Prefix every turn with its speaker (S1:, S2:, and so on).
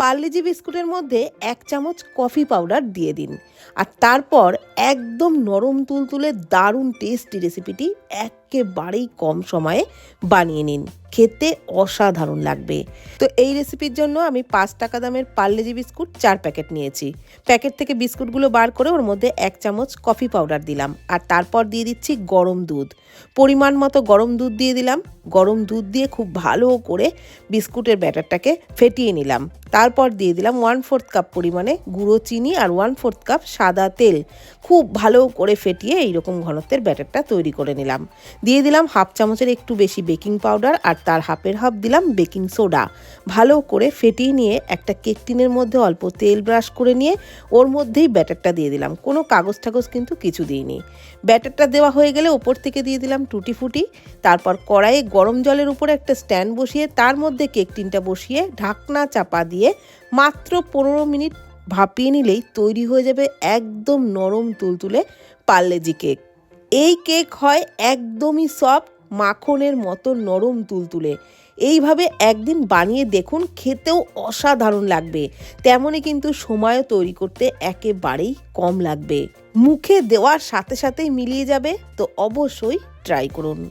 S1: পার্লেজি বিস্কুটের মধ্যে এক চামচ কফি পাউডার দিয়ে দিন। আর তারপর একদম নরম তুলতুলে দারুণ টেস্টি রেসিপিটি একেবারেই কম সময়ে বানিয়ে নিন। খেতে অসাধারণ লাগবে। তো এই রেসিপির জন্য আমি পাঁচ টাকা দামের পার্লেজি বিস্কুট চার প্যাকেট নিয়েছি। প্যাকেট থেকে বিস্কুটগুলো বার করে ওর মধ্যে এক চামচ কফি পাউডার দিলাম। আর তারপর দিয়ে দিচ্ছি গরম দুধ। পরিমাণ মতো গরম দুধ দিয়ে দিলাম। গরম দুধ দিয়ে খুব ভালো করে বিস্কুটের ব্যাটারটাকে ফেটিয়ে নিলাম। তারপর দিয়ে দিলাম ওয়ান ফোর্থ কাপ পরিমাণে গুঁড়ো চিনি আর ওয়ান ফোর্থ কাপ সাদা তেল। খুব ভালো করে ফেটিয়ে এইরকম ঘনত্বের ব্যাটারটা তৈরি করে নিলাম। দিয়ে দিলাম হাফ চামচের একটু বেশি বেকিং পাউডার আর তার হাফের হাফ দিলাম বেকিং সোডা। ভালো করে ফেটিয়ে নিয়ে একটা কেক টিনের মধ্যে অল্প তেল ব্রাশ করে নিয়ে ওর মধ্যেই ব্যাটারটা দিয়ে দিলাম। কোনো কাগজ টাগজ কিন্তু কিছু দিইনি। ব্যাটারটা দেওয়া হয়ে গেলে ওপর থেকে দিয়ে দিলাম টুটি ফুটি। তারপর কড়াইয়ে গরম জলের উপরে একটা স্ট্যান্ড বসিয়ে তার মধ্যে কেক টিনটা বসিয়ে ঢাকনা চাপা দিয়ে মাত্র পনেরো মিনিট ভাপিয়ে নিলেই তৈরি হয়ে যাবে একদম নরম তুলতুলে পার্লেজি কেক। এই কেক হয় একদমই সফট, মাখনের মতো নরম তুলতুলে। এইভাবে একদিন বানিয়ে দেখুন, খেতেও অসাধারণ লাগবে। তেমনই কিন্তু সময়ও তৈরি করতে একেবারেই কম লাগবে। মুখে দেওয়ার সাথে সাথেই মিলিয়ে যাবে, তো অবশ্যই ট্রাই করুন।